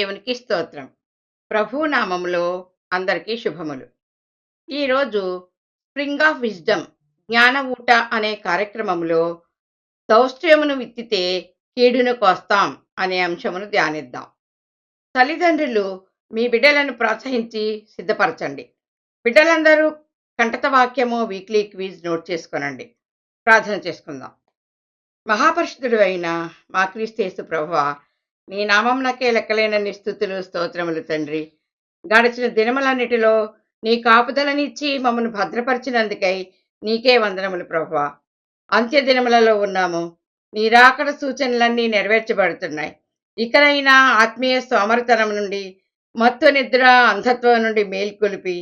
దేవునికి స్తోత్రం. ప్రభు నామములో అందరికీ శుభములు. ఈరోజు స్ప్రింగ్ ఆఫ్ విజ్డమ్ జ్ఞాన ఊట అనే కార్యక్రమంలో దౌష్ట్యమును విత్తితే కీడును కోస్తాం అనే అంశమును ధ్యానిద్దాం. తల్లిదండ్రులు మీ బిడ్డలను ప్రోత్సహించి సిద్ధపరచండి. బిడ్డలందరూ కంటత వాక్యము వీక్లీ క్విజ్ నోట్ చేసుకొనండి. ప్రార్థన చేసుకుందాం. మహాపరిషుడు అయిన మా క్రీస్తేసు ప్రభువ నీ నామంనకే లెక్కలేనన్ని స్థుతులు స్తోత్రములు తండ్రి. గడిచిన దినములన్నిటిలో నీ కాపుదలనిచ్చి మమ్మల్ని భద్రపరిచినందుకై నీకే వందనములు ప్రభువ. అంత్య దినములలో ఉన్నాము. నీ రాకడ సూచనలన్నీ నెరవేర్చబడుతున్నాయి. ఇకనైనా ఆత్మీయ సోమరితనం నుండి మత్తు నిద్ర అంధత్వం నుండి మేల్కొలిపి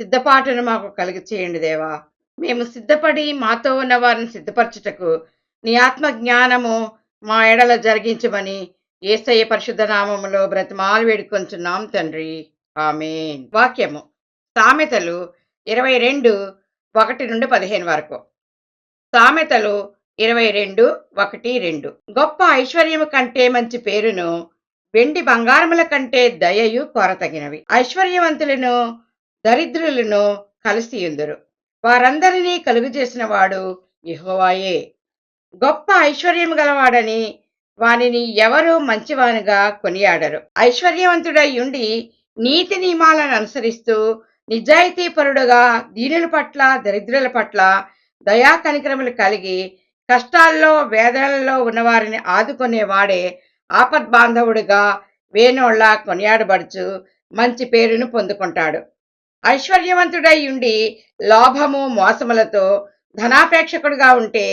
సిద్ధపాటును మాకు కలిగి చేయండి దేవా. మేము సిద్ధపడి మాతో ఉన్న వారిని సిద్ధపరచుటకు నీ ఆత్మ జ్ఞానము మా ఎడల జరిగించమని ఏసయ్య పరిశుద్ధ నామములో బ్రతిమాలు వేడుకొంచున్నాం తండ్రి. ఆమె వాక్యము. సామెతలు ఇరవై రెండు ఒకటి నుండి పదిహేను వరకు. సామెతలు ఇరవై రెండు ఒకటి రెండు. గొప్ప ఐశ్వర్యము కంటే మంచి పేరును వెండి బంగారముల కంటే దయయు కొరతగినవి. ఐశ్వర్యవంతులను దరిద్రులను కలిసి ఉందరు వారందరినీ కలుగు చేసిన వాడు యహోవాయే. గొప్ప ఐశ్వర్యము గలవాడని వానిని ఎవరు మంచివానుగా కొనియాడరు. ఐశ్వర్యవంతుడై ఉండి నీతి నియమాలను అనుసరిస్తూ నిజాయితీపరుడుగా దీనుల పట్ల దరిద్రుల పట్ల దయా కనికరములు కలిగి కష్టాల్లో వేదనలలో ఉన్నవారిని ఆదుకునేవాడే ఆపద్బాంధవుడిగా వేణోళ్ళ కొనియాడబడుచు మంచి పేరును పొందుకుంటాడు. ఐశ్వర్యవంతుడై ఉండి లోభము మోసములతో ధనాపేక్షకుడుగా ఉంటే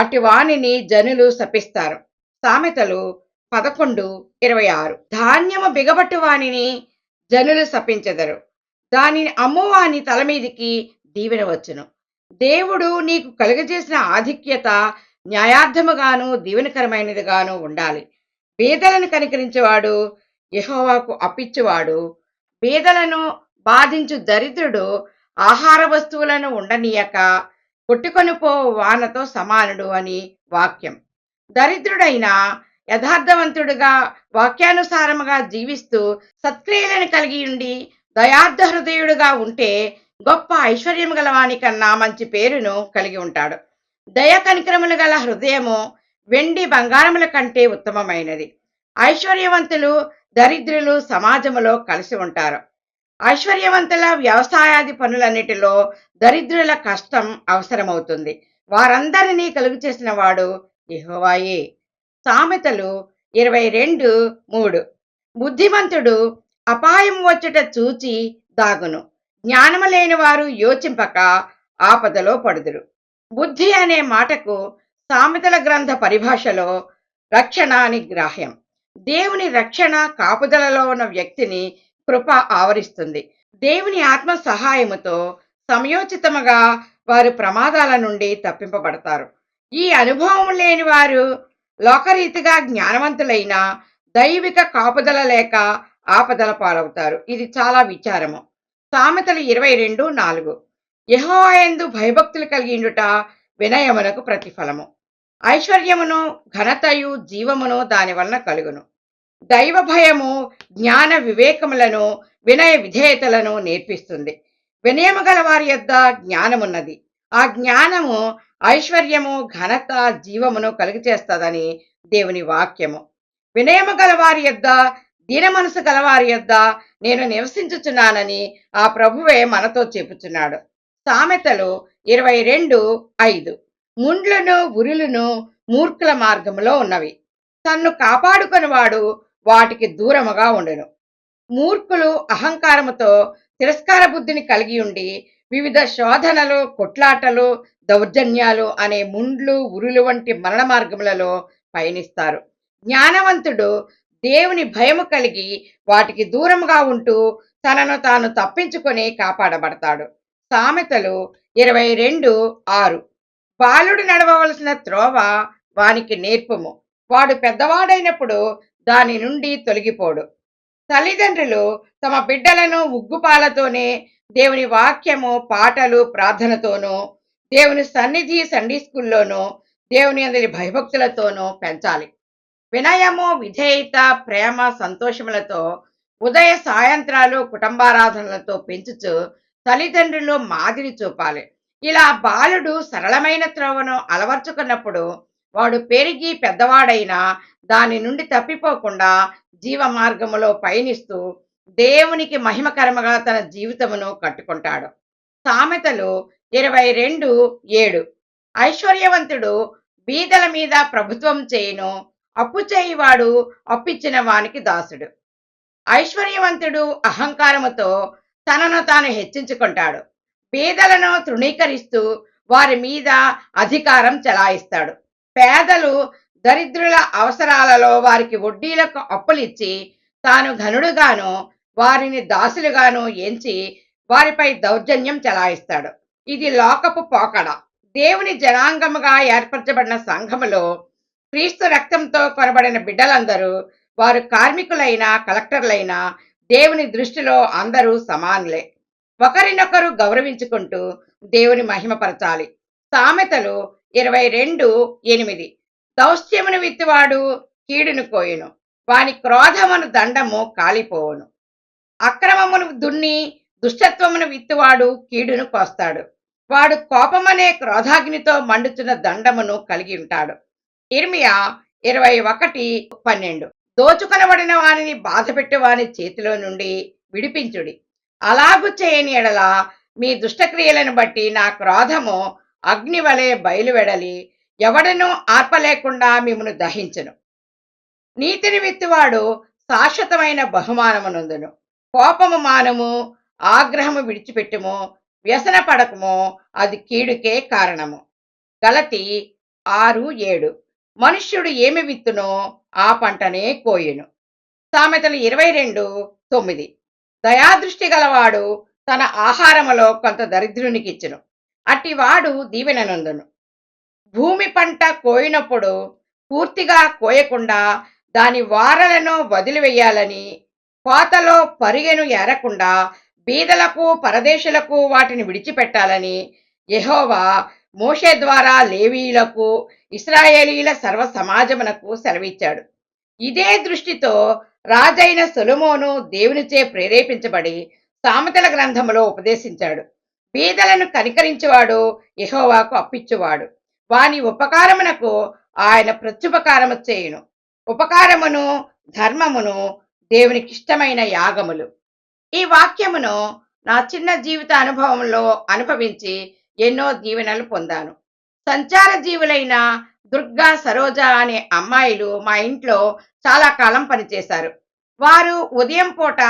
అటు వానిని జనులు శపిస్తారు. సామెతలు పదకొండు ఇరవై ఆరు. ధాన్యము బిగబట్టు వాణిని జనులు శపించెదరు. దానిని అమ్మువాని తల మీదికి దీవెన వచ్చును. దేవుడు నీకు కలుగజేసిన ఆధిక్యత న్యాయార్థముగాను దీవెనకరమైనదిగాను ఉండాలి. పేదలను కనికరించేవాడు యహోవాకు అప్పిచ్చువాడు. పేదలను బాధించు దరిద్రుడు ఆహార వస్తువులను ఉండనీయక కొట్టుకొనిపో వానతో సమానుడు అని వాక్యం. దరిద్రుడైన యథార్థవంతుడుగా వాక్యానుసారముగా జీవిస్తూ సత్క్రియలను కలిగి ఉండి దయార్థ హృదయుడుగా ఉంటే గొప్ప ఐశ్వర్యం గలవాని కన్నా మంచి పేరును కలిగి ఉంటాడు. దయ కనికరములు గల హృదయము వెండి బంగారముల కంటే ఉత్తమమైనది. ఐశ్వర్యవంతులు దరిద్రులు సమాజములో కలిసి ఉంటారు. ఐశ్వర్యవంతుల వ్యవసాయాది పనులన్నిటిలో దరిద్రుల కష్టం అవసరమవుతుంది. వారందరినీ కలుగు చేసిన వాడు యెహోవాయే. సామెతలు ఇరవై రెండు మూడు. బుద్ధిమంతుడు అపాయం వచ్చుట చూచి దాగును. జ్ఞానము లేని వారు యోచింపక ఆపదలో పడుదురు. బుద్ధి అనే మాటకు సామెతల గ్రంథ పరిభాషలో రక్షణ అని గ్రాహ్యం. దేవుని రక్షణ కాపుదలలో ఉన్న వ్యక్తిని కృప ఆవరిస్తుంది. దేవుని ఆత్మ సహాయముతో సమయోచితముగా వారు ప్రమాదాల నుండి తప్పింపబడతారు. ఈ అనుభవం లేని వారు లోకరీతిగా జ్ఞానవంతులైన దైవిక కాపుదల లేక ఆపదల పాలవుతారు. ఇది చాలా విచారము. సామెతలు ఇరవై రెండు నాలుగు. యహోయందు భయభక్తులు కలిగిండుట వినయమునకు ప్రతిఫలము. ఐశ్వర్యమును ఘనతయు జీవమును దాని వలన కలుగును. దైవ భయము జ్ఞాన వివేకములను వినయ విధేయతలను నేర్పిస్తుంది. వినయము గల వారి యొద్ద జ్ఞానమున్నది. ఆ జ్ఞానము ఐశ్వర్యము ఘనత జీవమును కలుగచేస్తుందని దేవుని వాక్యము. వినయము గలవారి యొద్ద దీన మనసు గలవారి యొద్ద నేను నివసించుచున్నానని ఆ ప్రభువే మనతో చెప్పుచున్నాడు సామెతలు ఇరవై రెండు ఐదు. ముండ్లను ఉరులను మూర్ఖుల మార్గములో ఉన్నవి. తన్ను కాపాడుకునివాడు వాటికి దూరముగా ఉండును. మూర్ఖులు అహంకారముతో తిరస్కార బుద్ధిని కలిగి ఉండి వివిధ శోధనలు కొట్లాటలు దౌర్జన్యాలు అనే ముండ్లు ఉరులు వంటి మరణ మార్గములలో పయనిస్తారు. జ్ఞానవంతుడు దేవుని భయము కలిగి వాటికి దూరముగా ఉంటూ తనను తాను తప్పించుకొని కాపాడబడతాడు. సామెతలు ఇరవై రెండు ఆరు. బాలుడు నడవవలసిన త్రోవ వానికి నేర్పము. వాడు పెద్దవాడైనప్పుడు దాని నుండి తొలగిపోడు. తల్లిదండ్రులు తమ బిడ్డలను ఉగ్గుపాలతోనే దేవుని వాక్యము పాటలు ప్రార్థనతోనూ దేవుని సన్నిధి సండీ స్కూల్లోనూ దేవుని అందరి భయభక్తులతోనూ పెంచాలి. వినయము విధేయత ప్రేమ సంతోషములతో ఉదయ సాయంత్రాలు కుటుంబారాధనలతో పెంచుచు తల్లిదండ్రులు మాదిరి చూపాలి. ఇలా బాలుడు సరళమైన త్రోవను అలవర్చుకున్నప్పుడు వాడు పెరిగి పెద్దవాడైనా దాని నుండి తప్పిపోకుండా జీవ మార్గములో పయనిస్తూ దేవునికి మహిమకరముగా తన జీవితమును కట్టుకుంటాడు. సామెతలు ఇరవై రెండు ఏడు. ఐశ్వర్యవంతుడు బీదల మీద ప్రభుత్వం చేయును అప్పు చేయివాడు అప్పిచ్చిన వానికి దాసుడు. ఐశ్వర్యవంతుడు అహంకారముతో తనను తాను హెచ్చించుకుంటాడు. పేదలను తృణీకరిస్తూ వారి మీద అధికారం చెలాయిస్తాడు. పేదలు దరిద్రుల అవసరాలలో వారికి వడ్డీలకు అప్పులిచ్చి తాను ఘనుడుగాను వారిని దాసులుగాను ఎంచి వారిపై దౌర్జన్యం చెలాయిస్తాడు. ఇది లోకపు పోకడ. దేవుని జనాంగముగా ఏర్పరచబడిన సంఘములో క్రీస్తు రక్తంతో కొనబడిన బిడ్డలందరూ వారు కార్మికులైన కలెక్టర్లైన దేవుని దృష్టిలో అందరూ సమానులే. ఒకరినొకరు గౌరవించుకుంటూ దేవుని మహిమపరచాలి. సామెతలు ఇరవై రెండు ఎనిమిది. దౌశ్యమును విత్తువాడు కీడును కోయును. వాని క్రోధమును దండము కాలిపోవును. అక్రమమును దున్ని దుష్టత్వమును విత్తువాడు కీడును కోస్తాడు. వాడు కోపమనే క్రోధాగ్నితో మండుచున్న దండమును కలిగి ఉంటాడు. ఇర్మియా ఇరవై ఒకటి పన్నెండు. దోచుకొనబడిన వానిని బాధపెట్టు వాని చేతిలో నుండి విడిపించుడి. అలాగు చేయని ఎడల మీ దుష్టక్రియలను బట్టి నా క్రోధము అగ్ని వలె బయలువెడలి ఎవడనూ ఆర్పలేకుండా మిమ్మను దహించను. నీతిని విత్తువాడు శాశ్వతమైన బహుమానమునందును కోపము మానము ఆగ్రహము విడిచిపెట్టుము వ్యసన పడకము అది కీడుకే కారణము. గలతి ఆరు ఏడు. మనుష్యుడు ఏమి విత్తునో ఆ పంటనే కోయును. సామెతలు ఇరవై రెండు తొమ్మిది. దయాదృష్టి గలవాడు తన ఆహారములో కొంత దరిద్రునికి ఇచ్చును అట్టివాడు దీవెననందును. భూమి పంట కోయినప్పుడు పూర్తిగా కోయకుండా దాని వారలను వదిలివేయాలని కోతలో పరిగెను ఏరకుండా బీదలకు పరదేశులకు వాటిని విడిచిపెట్టాలని యహోవా మోషే ద్వారా లేవీయులకు ఇస్రాయేలీల సర్వ సమాజమునకు సెలవిచ్చాడు. ఇదే దృష్టితో రాజైన సొలుమోను దేవునిచే ప్రేరేపించబడి సామెతల గ్రంథములో ఉపదేశించాడు. బీదలను కనికరించేవాడు యహోవాకు అప్పిచ్చువాడు. వాని ఉపకారమునకు ఆయన ప్రత్యుపకారము చేయును. ఉపకారమును ధర్మమును దేవునికి ఇష్టమైన యాగములు. ఈ వాక్యమును నా చిన్న జీవిత అనుభవంలో అనుభవించి ఎన్నో దీవెనలు పొందాను. సంచార జీవులైన దుర్గా సరోజ అనే అమ్మాయిలు మా ఇంట్లో చాలా కాలం పనిచేశారు. వారు ఉదయం పూట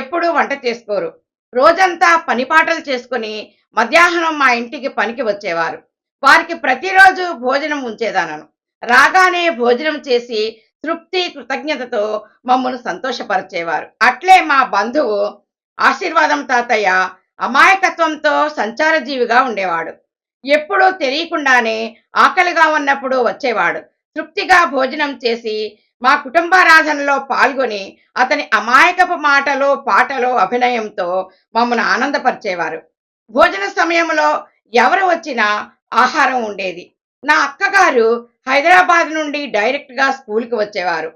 ఎప్పుడూ వంట చేసుకోరు. రోజంతా పనిపాటలు చేసుకుని మధ్యాహ్నం మా ఇంటికి పనికి వచ్చేవారు. వారికి ప్రతిరోజు భోజనం ఉంచేదానను. రాగానే భోజనం చేసి తృప్తి కృతజ్ఞతతో మమ్మను సంతోషపరిచేవారు. అట్లే మా బంధువు ఆశీర్వాదం తాతయ్య అమాయకత్వంతో సంచార జీవిగా ఉండేవాడు. ఎప్పుడూ తెలియకుండానే ఆకలిగా ఉన్నప్పుడు వచ్చేవాడు. తృప్తిగా భోజనం చేసి మా కుటుంబారాధనలో పాల్గొని అతని అమాయకపు మాటలు పాటలు అభినయంతో మమ్మల్ని ఆనందపరిచేవారు. భోజన సమయంలో ఎవరు వచ్చినా ఆహారం ఉండేది. నా అక్కగారు హైదరాబాద్ నుండి డైరెక్ట్గా స్కూల్కి వచ్చేవారు.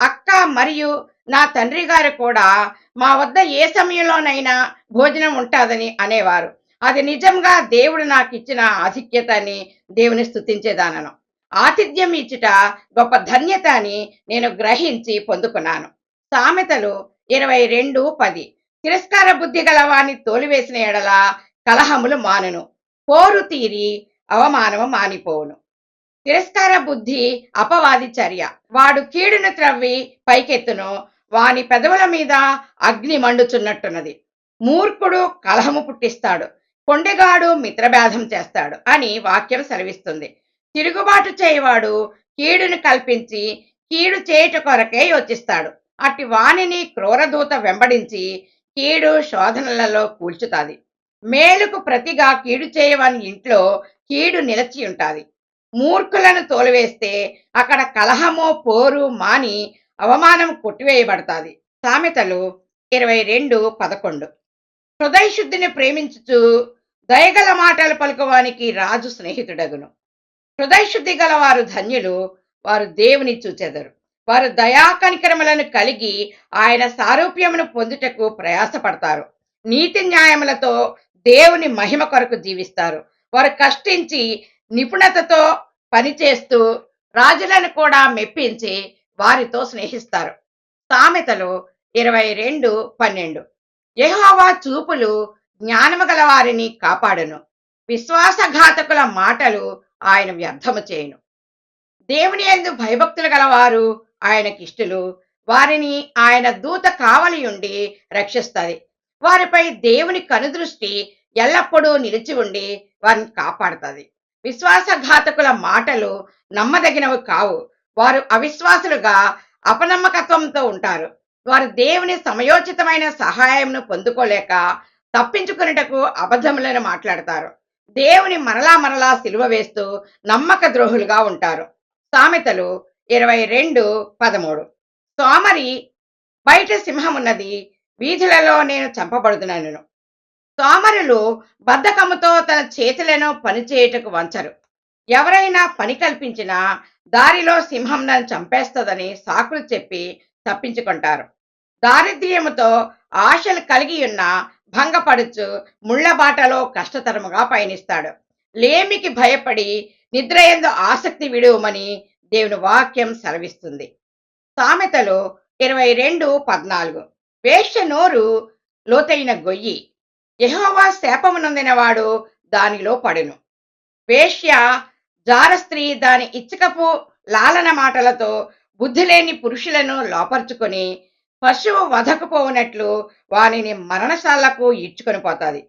అక్క మరియు నా తండ్రి గారు కూడా మా వద్ద ఏ సమయంలోనైనా భోజనం ఉంటుందని అనేవారు. అది నిజంగా దేవుడు నాకు ఇచ్చిన ఆధిక్యత అని దేవుని స్థుతించేదానను ఆతిథ్యం ఇచ్చుట గొప్ప ధన్యత అని నేను గ్రహించి పొందుకున్నాను. సామెతలు ఇరవై రెండు పది. తిరస్కార బుద్ధి గలవాణి తోలివేసిన ఎడల కలహములు మానును. పోరు తీరి అవమానము మానిపోవును. తిరస్కార బుద్ధి అపవాది చర్య. వాడు కీడును త్రవ్వి పైకెత్తును. వాని పెదవుల మీద అగ్ని మండుచున్నట్టున్నది. మూర్ఖుడు కలహము పుట్టిస్తాడు. కొండెగాడు మిత్రభేదం చేస్తాడు అని వాక్యం సెలవిస్తుంది. తిరుగుబాటు చేయవాడు కీడును కల్పించి కీడు చేయుట కొరకే యోచిస్తాడు. అట్టి వానిని క్రూరదూత వెంబడించి కీడు శోధనలలో కూల్చుతాది. మేలుకు ప్రతిగా కీడు చేయవని ఇంట్లో కీడు నిలచి ఉంటాది మూర్ఖులను తోలివేస్తే అక్కడ కలహము పోరు మాని అవమానం కొట్టివేయబడతాది. సామెతలు ఇరవై రెండు పదకొండు. హృదయశుద్ధిని ప్రేమించుచు దయగల మాటలు పలుకువానికి రాజు స్నేహితుడగును. హృదయశుద్ధి గల వారు ధన్యులు వారు దేవుని చూచెదరు. వారు దయాకనికరములను కలిగి ఆయన సారూప్యమును పొందుటకు ప్రయాసపడతారు. నీతి న్యాయములతో దేవుని మహిమ కొరకు జీవిస్తారు. వారు కష్టించి నిపుణతతో పనిచేస్తూ రాజులను కూడా మెప్పించి వారితో స్నేహిస్తారు. సామెతలు ఇరవై రెండు పన్నెండు. యహోవా చూపులు జ్ఞానము గల వారిని కాపాడును. విశ్వాసఘాతకుల మాటలు ఆయన వ్యర్థము చేయును. దేవుని యందు భయభక్తులు గలవారు ఆయనకిష్టులు వారిని ఆయన దూత కావలి ఉండి రక్షిస్తుంది. వారిపై దేవుని కనుదృష్టి ఎల్లప్పుడూ నిలిచి ఉండి వారిని కాపాడుతుంది. విశ్వాసఘాతకుల మాటలు నమ్మదగినవి కావు. వారు అవిశ్వాసులుగా అపనమ్మకత్వంతో ఉంటారు. వారు దేవుని సమయోచితమైన సహాయంను పొందుకోలేక తప్పించుకునేటకు అబద్ధములను మాట్లాడతారు. దేవుని మరలా మరలా సిలువ వేస్తూ నమ్మక ద్రోహులుగా ఉంటారు. సామెతలు ఇరవై రెండు పదమూడు. సోమరి బయట సింహమున్నది వీధులలో నేను చంపబడుతున్నాను సోమరులు బద్ధకముతో తన చేతులను పనిచేయుటకు వంచరు. ఎవరైనా పని కల్పించినా దారిలో సింహం నన్ను చంపేస్తుందని సాకులు చెప్పి తప్పించుకుంటారు. దారిద్ర్యముతో ఆశలు కలిగి ఉన్న భంగపడుచు ముళ్ళబాటలో కష్టతరముగా పయనిస్తాడు. లేమికి భయపడి నిద్రయందు ఆసక్తి విడువమని దేవుని వాక్యం సెలవిస్తుంది. సామెతలు ఇరవై రెండు పద్నాలుగు. వేష్య నోరు లోతైన గొయ్యి. యహోవా శాపమునందినవాడు దానిలో పడెను. వేష్య జార స్త్రీ దాని ఇచ్చకపు లాలన మాటలతో బుద్ధి లేని పురుషులను లోపరుచుకొని పశువు వధకుపోవునట్లు వానిని మరణశాలకు ఈడ్చుకొని పోతాది.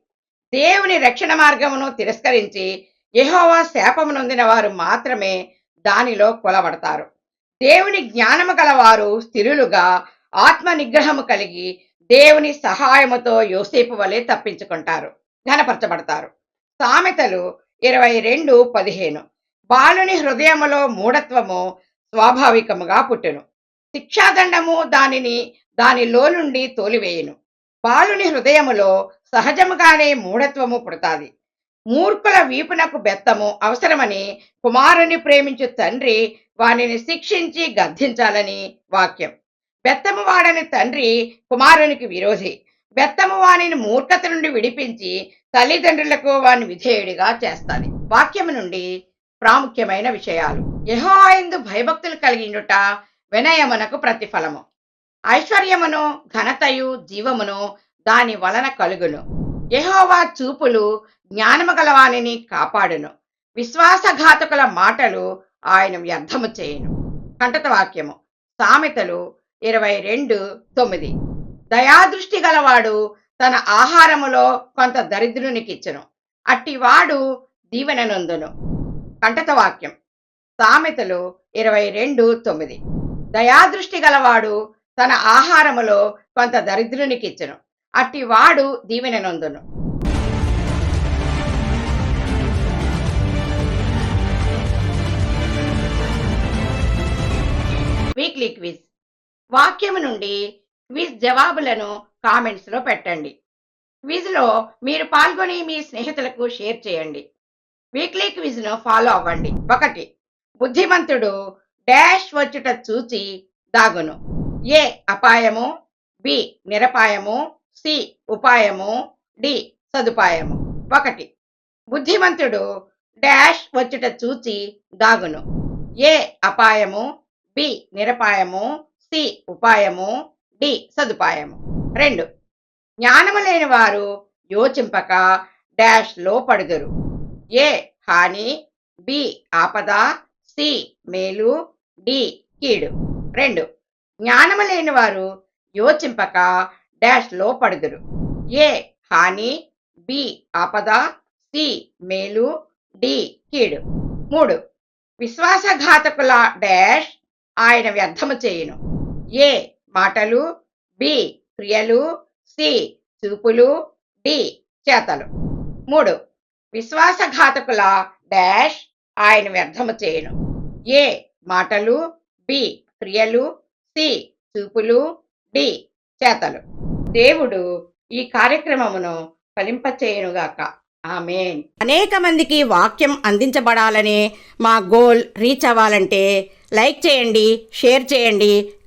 దేవుని రక్షణ మార్గమును తిరస్కరించి యెహోవా శాపమునొందిన వారు మాత్రమే దానిలో కొలబడతారు. దేవుని జ్ఞానము గలవారు స్థిరులుగా ఆత్మ నిగ్రహము కలిగి దేవుని సహాయముతో యోసేపు వలె తప్పించుకుంటారు ఘనపరచబడతారు. సామెతలు ఇరవై రెండు పదిహేను. బాలుని హృదయములో మూఢత్వము స్వాభావికముగా పుట్టును. శిక్షాదండము దానిని దానిలో నుండి తోలివేయును. బాలుని హృదయములో సహజముగానే మూఢత్వము పుడతాది. మూర్ఖుల వీపునకు బెత్తము అవసరమని కుమారుని ప్రేమించు తండ్రి వానిని శిక్షించి గద్దించాలని వాక్యం. బెత్తమువాడని తండ్రి కుమారునికి విరోధి. బెత్తము వానిని మూర్ఖత నుండి విడిపించి తల్లిదండ్రులకు వాని విధేయుడిగా చేస్తాది. వాక్యము నుండి ప్రాముఖ్యమైన విషయాలు. యెహోవాయందు భయభక్తులు కలిగినట వినయమునకు ప్రతిఫలము. ఐశ్వర్యమును ఘనతయు జీవమును దాని వలన కలుగును. యహోవా చూపులు జ్ఞానము గలవానిని కాపాడును. విశ్వాసఘాతకుల మాటలు ఆయన వ్యర్థము చేయును. కంటత వాక్యము. సామెతలు ఇరవై రెండు తొమ్మిది. దయాదృష్టి గలవాడు తన ఆహారములో కొంత దరిద్రునికిచ్చును. అట్టివాడు దీవెననందును. కంటత వాక్యం. సామెతలు ఇరవై రెండు తొమ్మిది. దయాదృష్టి గలవాడు తన ఆహారములో కొంత దరిద్రునికిచ్చును. అట్టివాడు దీవెననందును. Weekly quiz. వాక్యము నుండి క్విజ్ జవాబులను కామెంట్స్లో పెట్టండి. క్విజ్లో మీరు పాల్గొని మీ స్నేహితులకు షేర్ చేయండి. వీక్లీ క్విజ్ను ఫాలో అవ్వండి. ఒకటి బుద్ధిమంతుడు డాష్ వచ్చుట చూచి దాగును. ఏ అపాయము బి నిరపాయము సి ఉపాయము డి సదుపాయము. ఒకటి బుద్ధిమంతుడు డాష్ వచ్చుట చూచి దాగును. ఏ అపాయము బి నిరపాయము సి ఉపాయము డి సదుపాయము. రెండు జ్ఞానము లేని వారు యోచింపక డాష్లో పడుదురు. ఏ హాని బి ఆపద సి మేలు డి కీడు. రెండు జ్ఞానము లేని వారు యోచింపక డాష్లో పడుదురు. ఏ హాని బి ఆపద సి మేలు డి కీడు. మూడు విశ్వాసఘాతకుల డాష్ ఆయన వ్యర్థము చేయును. ఏ మాటలు బి క్రియలు సి చూపులు డి చేతలు. మూడు విశ్వాసఘాతకుల డాష్ ఆయన వ్యర్థము చేయను. ఏ మాటలు బి క్రియలు సి చూపులు డి చేతలు. దేవుడు ఈ కార్యక్రమమును ఫలింపచేయునుగాక ఆమెన్. అనేక మందికి వాక్యం అందించబడాలనే మా గోల్ రీచ్ అవ్వాలంటే లైక్ చేయండి షేర్ చేయండి